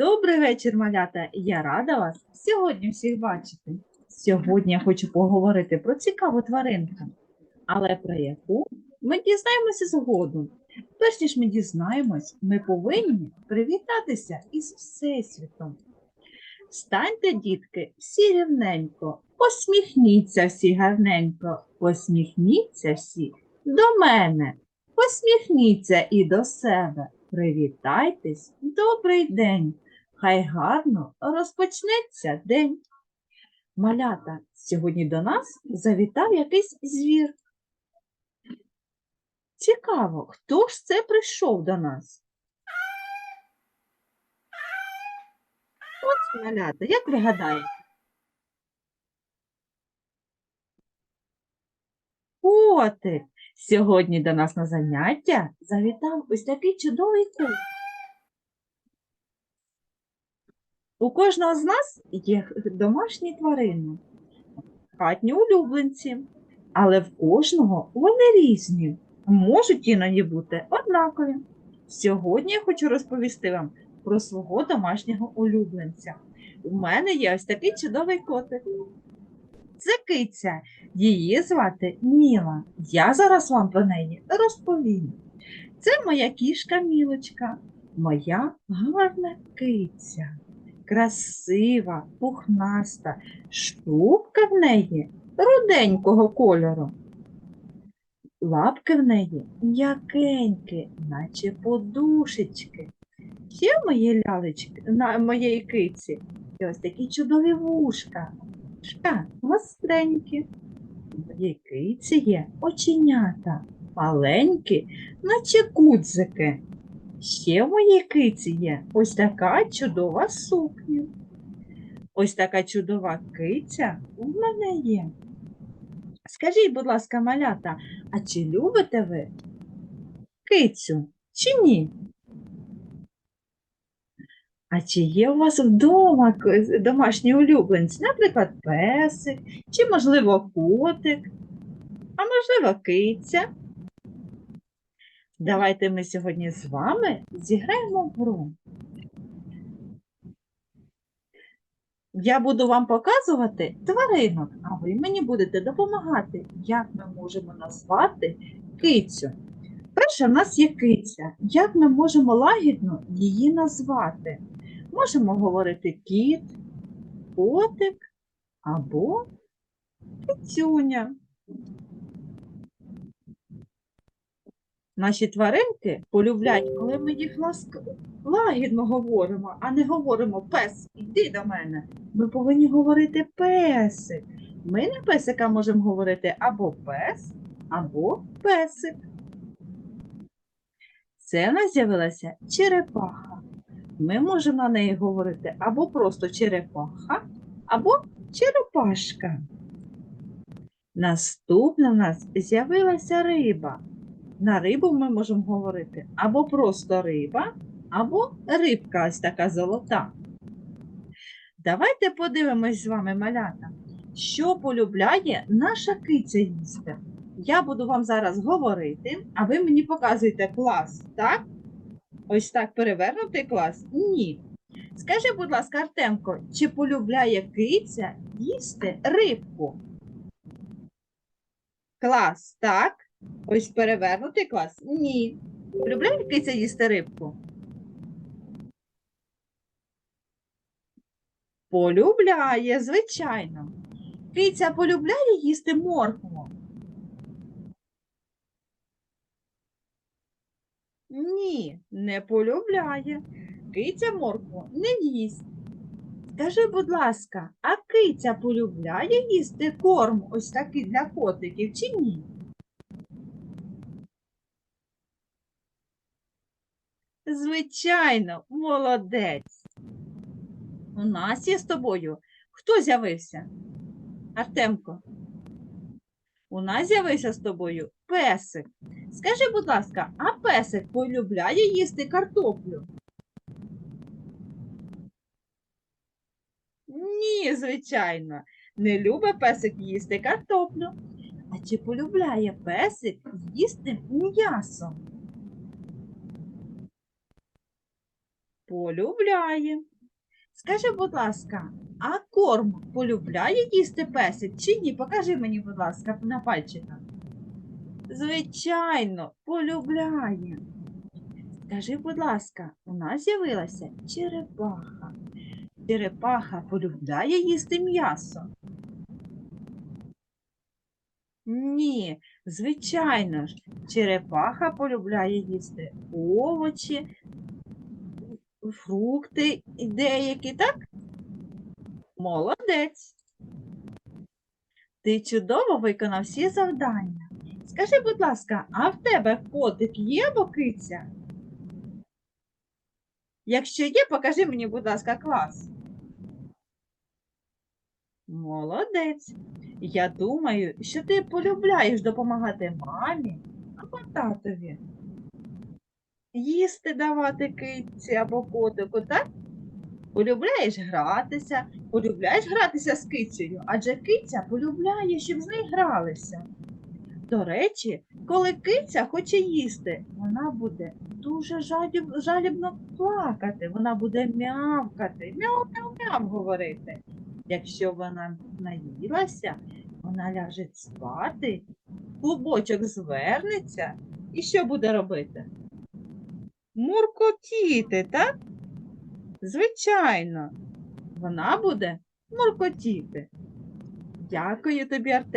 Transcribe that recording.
Добрий вечір, малята! Я рада вас сьогодні всіх бачити. Сьогодні я хочу поговорити про цікаву тваринку, але про яку ми дізнаємося згодом. Перш ніж ми дізнаємось, ми повинні привітатися із Всесвітом. Станьте, дітки, всі рівненько, посміхніться всі гарненько, посміхніться всі до мене, посміхніться і до себе. Привітайтесь, добрий день. Хай гарно розпочнеться день. Малята, сьогодні до нас завітав якийсь звір. Цікаво, хто ж це прийшов до нас? Ось малята, як ви гадаєте? Котик! Сьогодні до нас на заняття завітав ось такий чудовий котик. У кожного з нас є домашні тварини, хатні улюбленці, але в кожного вони різні, можуть іноді бути однакові. Сьогодні я хочу розповісти вам про свого домашнього улюбленця. У мене є ось такий чудовий котик. Це киця. Її звати Міла. Я зараз вам про неї розповім. Це моя кішка Мілочка, моя гарна киця. Красива, пухнаста, шубка в неї руденького кольору. Лапки в неї м'якенькі, наче подушечки. Ще мої лялечки на моєї киці і ось такі чудові вушка. Вушка гостренькі. У моєї киці є оченята, маленькі, наче кудзики. Ще в моїй киці є ось така чудова сукня. Ось така чудова киця у мене є. Скажіть, будь ласка, малята, а чи любите ви кицю чи ні? А чи є у вас вдома ко- домашні улюбленці, наприклад, песик, чи, можливо, котик, а можливо, киця? Давайте ми сьогодні з вами зіграємо в гру. Я буду вам показувати тваринок, а ви мені будете допомагати, як ми можемо назвати кицю. Перше, в нас є киця. Як ми можемо лагідно її назвати? Можемо говорити кіт, котик або кицюня. Наші тваринки полюблять, коли ми їх ласк... лагідно говоримо, а не говоримо пес, іди до мене. Ми повинні говорити песик. Ми на песика можемо говорити або пес, або песик. Це в нас з'явилася черепаха. Ми можемо на неї говорити або просто черепаха, або черепашка. Наступна в нас з'явилася риба. На рибу ми можемо говорити або просто риба, або рибка ось така золота. Давайте подивимось з вами, малята, що полюбляє наша киця їсти. Я буду вам зараз говорити, а ви мені показуєте клас, так? Ось так перевернутий клас? Ні. Скажи, будь ласка, Артемко, чи полюбляє киця їсти рибку? Клас, так? Ось перевернутий клас? Ні. Полюбляє киця їсти рибку? Полюбляє, звичайно. Киця полюбляє їсти моркву? Ні, не полюбляє. Киця моркву не їсть. Скажи, будь ласка, а киця полюбляє їсти корм ось такий для котиків чи ні? Звичайно, молодець. У нас є з тобою. Хто з'явився? Артемко. У нас з'явився з тобою песик. Скажи, будь ласка, а песик полюбляє їсти картоплю? Ні, звичайно, не любить песик їсти картоплю. А чи полюбляє песик їсти м'ясо? Полюбляє. Скажи, будь ласка, а корм полюбляє їсти песик чи ні? Покажи мені, будь ласка, на пальчиках. Звичайно, полюбляє. Скажи, будь ласка, у нас з'явилася черепаха. Черепаха полюбляє їсти м'ясо. Ні, звичайно ж, черепаха полюбляє їсти овочі, фрукти і деякі, так? Молодець. Ти чудово виконав всі завдання. Скажи, будь ласка, а в тебе котик є або киця? Якщо є, покажи мені, будь ласка, клас. Молодець. Я думаю, що ти полюбляєш допомагати мамі або татові. Їсти давати китці або котику, так? Полюбляєш гратися, полюбляєш гратися з кицею, адже киця полюбляє, щоб з нею гралися. До речі, коли киця хоче їсти, вона буде дуже жаліб- жалібно плакати, вона буде м'явкати, мяу-мяу-мяу говорити. Якщо вона наїлася, вона ляже спати, клубочок звернеться і що буде робити? Муркотіти, так? Звичайно, вона буде муркотіти. Дякую тобі, Артем.